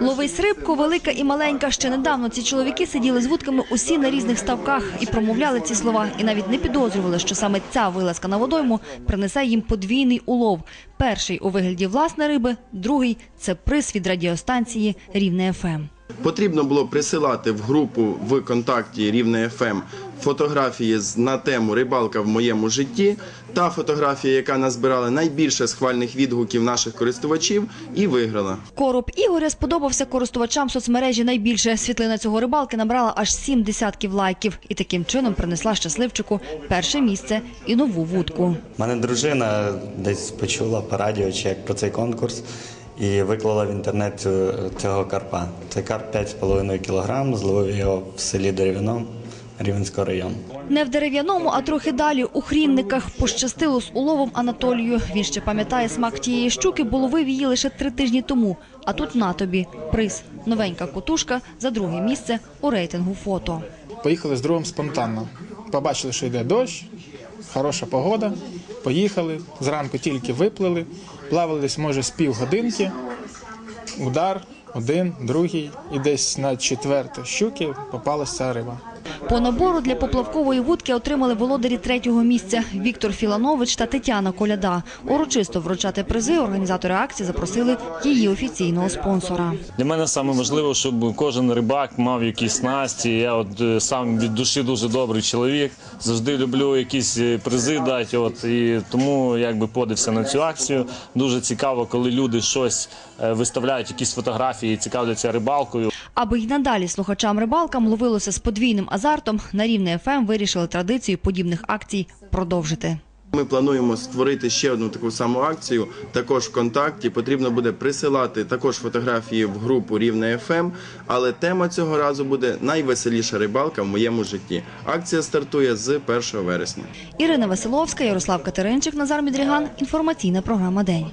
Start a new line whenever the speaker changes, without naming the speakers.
Ловись рибку, велика і маленька. Ще недавно ці чоловіки сиділи з вудками усі на різних ставках і промовляли ці слова. І навіть не підозрювали, що саме ця вилазка на водойму принесе їм подвійний улов. Перший у вигляді власне риби, другий – це приз від радіостанції «Рівне ФМ».
Потрібно було присилати в групу в контакті Рівне ФМ фотографії з- на тему Рибалка в моєму житті. Та фотографія, яка назбирала найбільше схвальних відгуків наших користувачів, і виграла.
Короб Ігоря сподобався користувачам соцмережі найбільше. Світлина цього рибалки набрала аж сім десятків лайків і таким чином принесла щасливчику перше місце і нову вудку.
У мене дружина десь почула по радіо чи як про цей конкурс і виклала в інтернет цього карпа. Це карп 5,5 кг, зловив його в селі Дерев'яно Рівенського району.
Не в дерев'яному, а трохи далі у хрінниках пощастило з уловом Анатолію. Він ще пам'ятає смак тієї щуки, бо ловив її лише три тижні тому. А тут на тобі приз новенька котушка за друге місце у рейтингу фото.
Поїхали з другом спонтанно. Побачили, що йде дощ, хороша погода. Поїхали. Зранку тільки виплили, плавали десь, може, з півгодинки. Удар, один, другий, і десь на четверте щуки попалася риба.
По набору для поплавкової вудки отримали володарі третього місця Віктор Філанович та Тетяна Коляда. Урочисто вручати призи організатори акції запросили її офіційного спонсора.
Для мене саме важливо, щоб кожен рибак мав якісь снасті. Я от е, сам від душі дуже добрий чоловік. Завжди люблю якісь е, призи дати. От і тому якби подився на цю акцію. Дуже цікаво, коли люди щось е, виставляють, якісь фотографії, цікавляться рибалкою.
Аби й надалі слухачам рибалкам ловилося з подвійним азартом, на рівне ФМ вирішили традицію подібних акцій продовжити.
Ми плануємо створити ще одну таку саму акцію. Також ВКонтакті потрібно буде присилати також фотографії в групу Рівне ФМ. Але тема цього разу буде найвеселіша рибалка в моєму житті. Акція стартує з 1 вересня.
Ірина Василовська, Ярослав Катеринчик, Назар Мідріган. Інформаційна програма День.